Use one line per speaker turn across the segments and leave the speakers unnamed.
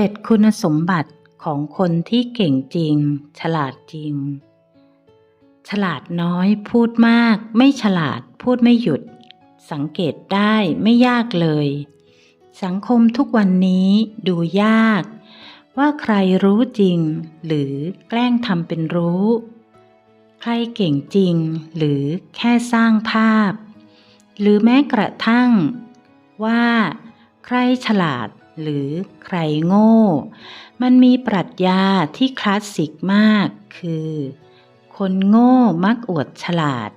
เจ็ดคุณสมบัติของคนที่เก่งจริง ฉลาดจริง ฉลาดน้อยพูดมาก ไม่ฉลาดพูดไม่หยุด สังเกตได้ไม่ยากเลย สังคมทุกวันนี้ดูยาก ว่าใครรู้จริง หรือแกล้งทำเป็นรู้ ใครเก่งจริง หรือแค่สร้างภาพ หรือแม้กระทั่ง ว่า ใครฉลาด หรือใครโง่ มันมีปรัชญาที่คลาสสิกมากคือ คนโง่มักอวดฉลาด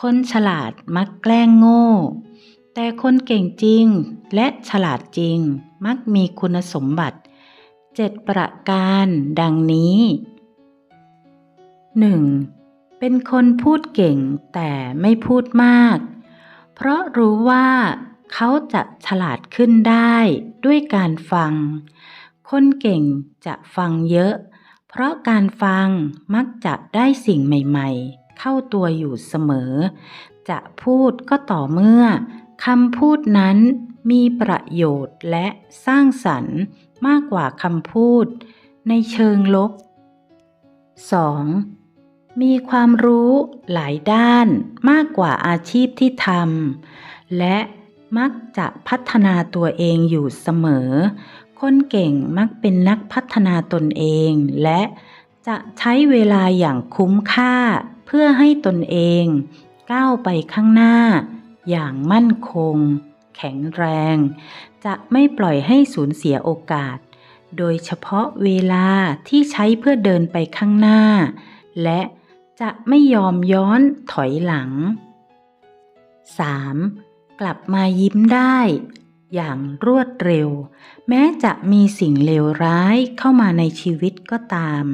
คนฉลาดมักแกล้งโง่ แต่คนเก่งจริงและฉลาดจริงมักมีคุณสมบัติเจ็ดประการดังนี้ 1. เป็นคนพูดเก่งแต่ไม่พูดมาก เพราะรู้ว่า เขาจะฉลาดขึ้นได้ด้วยการฟัง คนเก่งจะฟังเยอะ เพราะการฟังมักจะได้สิ่งใหม่ๆ เข้าตัวอยู่เสมอ จะพูดก็ต่อเมื่อคำพูดนั้นมีประโยชน์และสร้างสรรค์มากกว่าคำพูด ในเชิงลบ 2. มีความรู้หลายด้านมากกว่าอาชีพที่ทำและ มักจะพัฒนาตัวเองอยู่เสมอ คนเก่งมักเป็นนักพัฒนาตนเอง และจะใช้เวลาอย่างคุ้มค่า เพื่อให้ตนเองก้าวไปข้างหน้า อย่างมั่นคง แข็งแรง จะไม่ปล่อยให้สูญเสียโอกาส โดยเฉพาะเวลาที่ใช้เพื่อเดินไปข้างหน้า และจะไม่ยอมย้อนถอยหลัง 3. กลับมายิ้มได้ อย่างรวดเร็ว แม้จะมีสิ่งเลวร้ายเข้ามาในชีวิตก็ตาม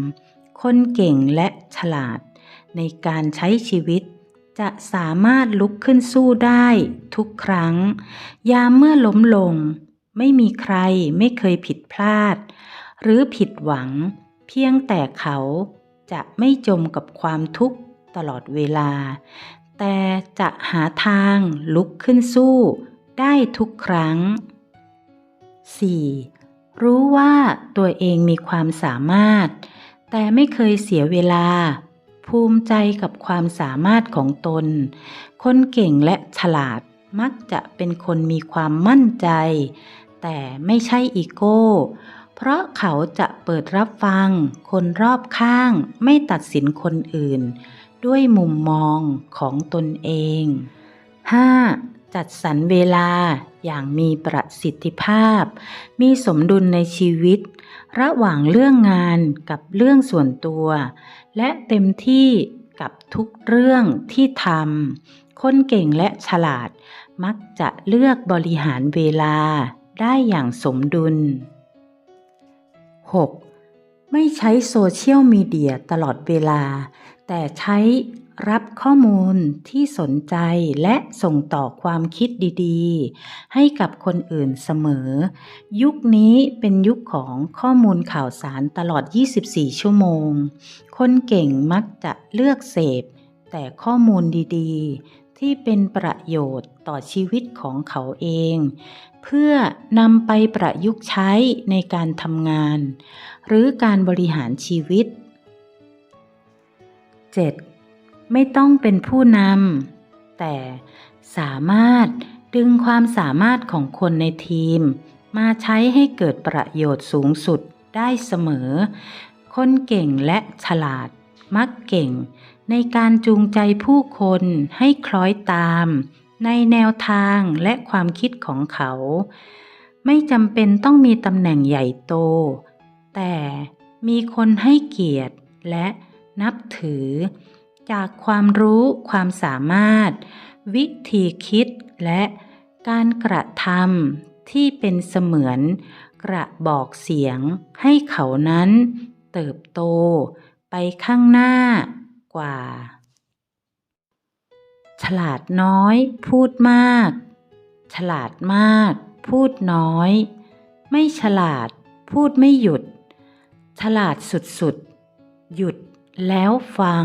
คนเก่งและฉลาด ในการใช้ชีวิตจะสามารถลุกขึ้นสู้ได้ทุกครั้ง ยามเมื่อล้มลง ไม่มีใครไม่เคยผิดพลาด หรือผิดหวัง เพียงแต่เขาจะไม่จมกับความทุกข์ตลอดเวลา แต่จะหาทางลุกขึ้นสู้ได้ทุกครั้ง 4. รู้ว่าตัวเองมีความสามารถ แต่ไม่เคยเสียเวลา ภูมิใจกับความสามารถของตน คนเก่งและฉลาดมักจะเป็นคนมีความมั่นใจ แต่ไม่ใช่อีโก้ เพราะเขาจะเปิดรับฟัง คนรอบข้างไม่ตัดสินคนอื่น ด้วยมุมมองของตนเอง 5. จัดสรรเวลาอย่างมีประสิทธิภาพ มีสมดุลในชีวิต ระหว่างเรื่องงานกับเรื่องส่วนตัว และเต็มที่กับทุกเรื่องที่ทำ คนเก่งและฉลาดมักจะเลือกบริหารเวลาได้อย่างสมดุล 6. ไม่ใช้โซเชียลมีเดียตลอดเวลา แต่ใช้รับข้อมูลที่สนใจและส่งต่อความคิดดีๆ ให้กับคนอื่นเสมอ ยุคนี้เป็นยุคของข้อมูลข่าวสารตลอด 24 ชั่วโมง คนเก่งมักจะเลือกเสพ แต่ข้อมูลดีๆ ที่เป็นประโยชน์ต่อชีวิตของเขาเอง เพื่อนำไปประยุกต์ใช้ในการทำงาน หรือการบริหารชีวิต 7. ไม่ต้องเป็นผู้นำแต่สามารถดึงความสามารถของคนในทีม มาใช้ให้เกิดประโยชน์สูงสุดได้เสมอ คนเก่งและฉลาดมักเก่ง ในการจูงใจผู้คนให้คล้อยตาม ในแนวทางและความคิดของเขา ไม่จำเป็นต้องมีตำแหน่งใหญ่โต แต่มีคนให้เกียรติและ นับถือ จากความรู้ความสามารถ วิธีคิดและการกระทำที่เป็นเสมือนกระบอกเสียงให้เขานั้น เติบโตไปข้างหน้ากว่า ฉลาดน้อยพูดมาก ฉลาดมาก พูดน้อย ไม่ฉลาดพูดไม่หยุด ฉลาดสุดๆ หยุด แล้วฟัง